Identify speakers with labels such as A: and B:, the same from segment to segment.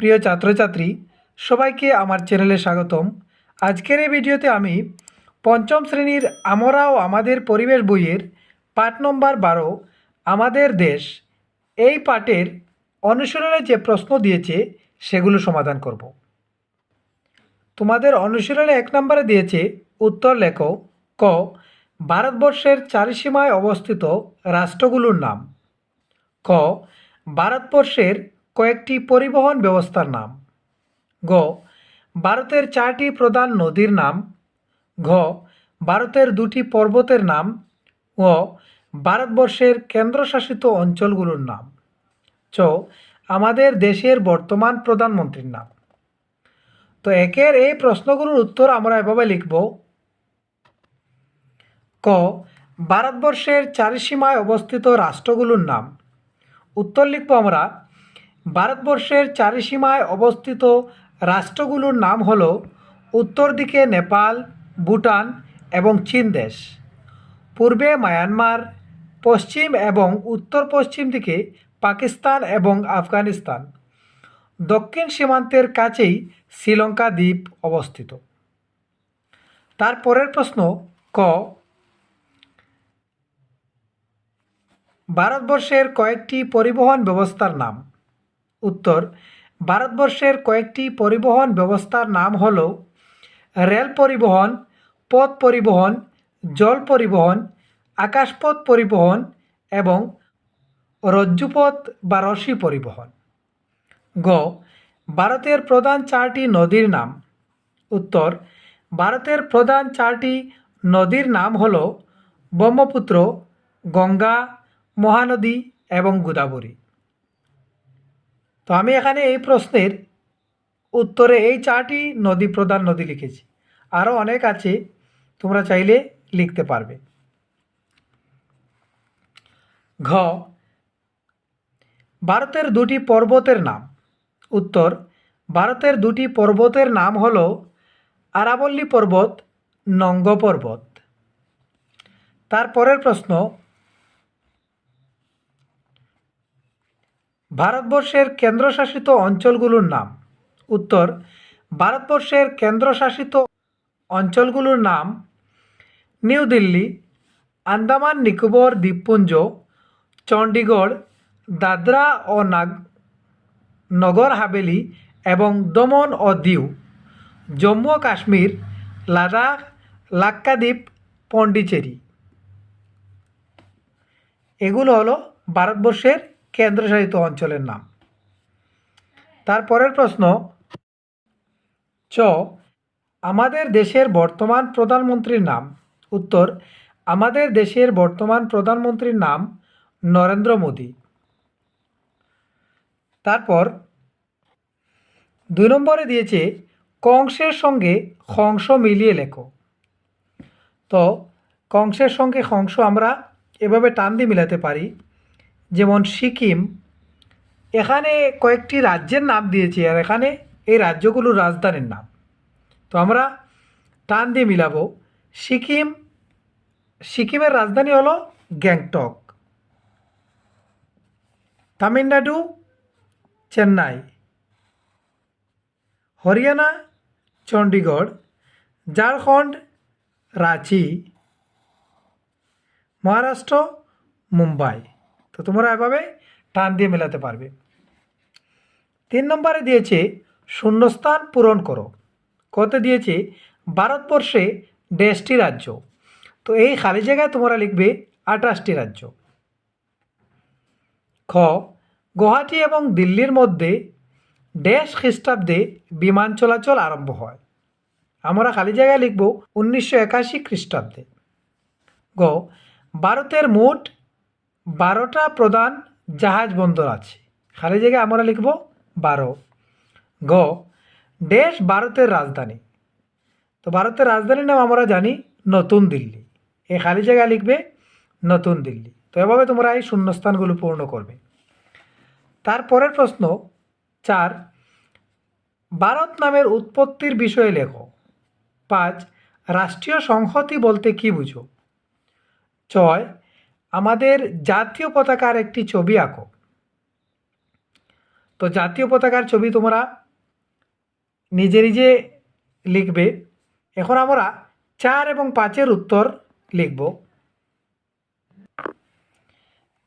A: প্রিয় ছাত্রছাত্রী, সবাইকে আমার চ্যানেলে স্বাগতম। আজকের এই ভিডিওতে আমি পঞ্চম শ্রেণির আমরা ও আমাদের পরিবেশ বইয়ের পাঠ নম্বর বারো, আমাদের দেশ, এই পাঠের অনুশীলনে যে প্রশ্ন দিয়েছে, সেগুলো সমাধান করব। তোমাদের অনুশীলনে এক নম্বরে দিয়েছে উত্তর লেখো, ক, ভারতবর্ষের চারিসীমায় অবস্থিত রাষ্ট্রগুলোর নাম। ক, ভারতবর্ষের কয়েকটি পরিবহন ব্যবস্থার নাম। গ, ভারতের চারটি প্রধান নদীর নাম। ঘ, ভারতের দুটি পর্বতের নাম। ও, ভারতবর্ষের কেন্দ্রশাসিত অঞ্চলগুলোর নাম। চ, আমাদের দেশের বর্তমান প্রধানমন্ত্রীর নাম। তো একের এই প্রশ্নগুলোর উত্তর আমরা এভাবে লিখব। ক, ভারতবর্ষের চারিসীমায় অবস্থিত রাষ্ট্রগুলোর নাম। উত্তর লিখব আমরা ভারতবর্ষের চারিসীমায় অবস্থিত রাষ্ট্রগুলোর নাম হল উত্তর দিকে নেপাল, ভুটান এবং চীন দেশ। পূর্বে মায়ানমার, পশ্চিম এবং উত্তর পশ্চিম দিকে পাকিস্তান এবং আফগানিস্তান। দক্ষিণ সীমান্তের কাছেই শ্রীলঙ্কা দ্বীপ অবস্থিত। তারপরের প্রশ্ন, ক, ভারতবর্ষের কয়েকটি পরিবহন ব্যবস্থার নাম। উত্তর, ভারতবর্ষের কয়েকটি পরিবহন ব্যবস্থার নাম হল রেল পরিবহন, পথ পরিবহন, জল পরিবহন, আকাশপথ পরিবহন এবং রজ্জুপথ বা রশি পরিবহন। গ, ভারতের প্রধান চারটি নদীর নাম। উত্তর, ভারতের প্রধান চারটি নদীর নাম হল ব্রহ্মপুত্র, গঙ্গা, মহানদী এবং গোদাবরী। তো আমি এখানে এই প্রশ্নের উত্তরে এই চারটি নদী প্রধান নদী লিখেছি। আরও অনেক আছে, তোমরা চাইলে লিখতে পারবে। ঘ, ভারতের দুটি পর্বতের নাম। উত্তর, ভারতের দুটি পর্বতের নাম হল আরাবল্লী পর্বত, নঙ্গ পর্বত। তারপরের প্রশ্ন ভারতবর্ষের কেন্দ্রশাসিত অঞ্চলগুলোর নাম। উত্তর, ভারতবর্ষের কেন্দ্রশাসিত অঞ্চলগুলোর নাম নিউ দিল্লি, আন্দামান, নিকোবর, দ্বীপপুঞ্জ চণ্ডীগড় দাদরা ও নাগ নগর হাভেলি এবং দমন ও দিউ। জম্মু ও কাশ্মীর, লাদাখ, লাক্ষাদ্বীপ, পন্ডিচেরি। এগুলো হলো ভারতবর্ষের কেন্দ্রশাসিত অঞ্চলের নাম। তারপরের প্রশ্ন, চ, আমাদের দেশের বর্তমান প্রধানমন্ত্রীর নাম। উত্তর, আমাদের দেশের বর্তমান প্রধানমন্ত্রীর নাম নরেন্দ্র মোদী। তারপর, দুই নম্বরে দিয়েছে, কংসের সঙ্গে হংস মিলিয়ে লেখো। তো, কংসের সঙ্গে হংস আমরা এভাবে টান দিয়ে মিলাতে পারি। যেমন সিকিম, এখানে কয়েকটি রাজ্যের নাম দিয়েছি আর এখানে এই রাজ্যগুলোর রাজধানীর নাম। তো আমরা টান দিয়ে মিলাবো। সিকিম, সিকিমের রাজধানী হলো গ্যাংটক। তামিলনাড়ু, চেন্নাই। হরিয়ানা চণ্ডীগড় ঝাড়খণ্ড, রাঁচি। মহারাষ্ট্র, মুম্বাই। তো তোমরা এভাবে টান দিয়ে মেলাতে পারবে। তিন নম্বরে দিয়েছে, শূন্যস্থান পূরণ করো। কত দিয়েছে? ভারতবর্ষে দেশটি রাজ্য। তো এই খালি জায়গায় তোমরা লিখবে আঠাশটি রাজ্য। খ, গুয়াহাটি এবং দিল্লির মধ্যে দেশ খ্রিস্টাব্দে বিমান চলাচল আরম্ভ হয়। আমরা খালি জায়গায় লিখব উনিশশো একাশি খ্রিস্টাব্দে। গ, ভারতের মোট বারোটা প্রধান জাহাজ বন্দর আছে। খালি জায়গায় আমরা লিখব বারো। গ, দেশ ভারতের রাজধানী। তো ভারতের রাজধানীর নাম আমরা জানি নতুন দিল্লি। এই খালি জায়গায় লিখবে নতুন দিল্লি। তো এভাবে তোমরা এই শূন্যস্থানগুলো পূর্ণ করবে। তারপরের প্রশ্ন চার, ভারত নামের উৎপত্তির বিষয়ে লেখো। পাঁচ, রাষ্ট্রীয় সংহতি বলতে কী বুঝো? ছয় আমাদের জাতীয় পতাকার একটি ছবি আঁকো। তো জাতীয় পতাকার ছবি তোমরা নিজে নিজে লিখবে। এখন আমরা চার এবং পাঁচের উত্তর লিখব।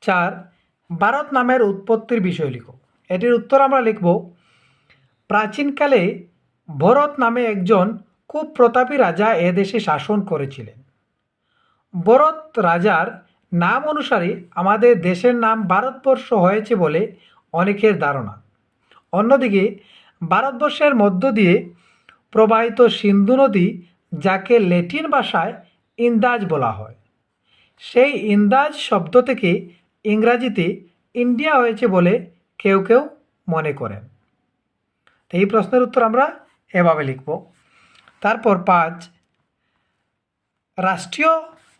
A: চার, ভারত নামের উৎপত্তির বিষয় লিখো। এটির উত্তর আমরা লিখব, প্রাচীনকালে ভরত নামে একজন খুব প্রতাপী রাজা এদেশে শাসন করেছিলেন। ভরত রাজার নাম অনুসারে আমাদের দেশের নাম ভারতবর্ষ হয়েছে বলে অনেকের ধারণা। অন্যদিকে, ভারতবর্ষের মধ্য দিয়ে প্রবাহিত সিন্ধু নদী, যাকে ল্যাটিন ভাষায় ইন্দাজ বলা হয়, সেই ইন্দাজ শব্দ থেকে ইংরাজিতে ইন্ডিয়া হয়েছে বলে কেউ কেউ মনে করেন। এই প্রশ্নের উত্তর আমরা এভাবে লিখব। তারপর পাঁচ, রাষ্ট্রীয়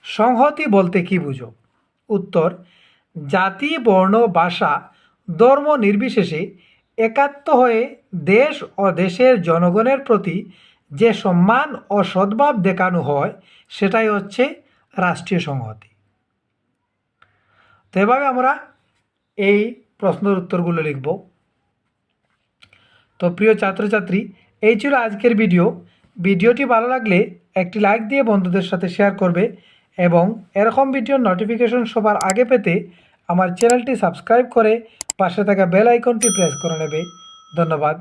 A: সংহতি বলতে কি বুঝো? উত্তর, জাতি, বর্ণ, ভাষা, ধর্ম নির্বিশেষে একাত্ম হয়ে দেশ ও দেশের জনগণের প্রতি যে সম্মান ও সদ্ভাব দেখানো হয়, সেটাই হচ্ছে রাষ্ট্রীয় সংহতি। তো এভাবে আমরা এই প্রশ্নের উত্তরগুলো লিখব। তো প্রিয় ছাত্রছাত্রী, এই ছিল আজকের ভিডিও। ভিডিওটি ভালো লাগলে একটি লাইক দিয়ে বন্ধুদের সাথে শেয়ার করবে। এবং এরকম ভিডিওর নোটিফিকেশন সবার আগে পেতে আমার চ্যানেলটি সাবস্ক্রাইব করে পাশে থাকা বেল আইকনটি প্রেস করে নেবে। ধন্যবাদ।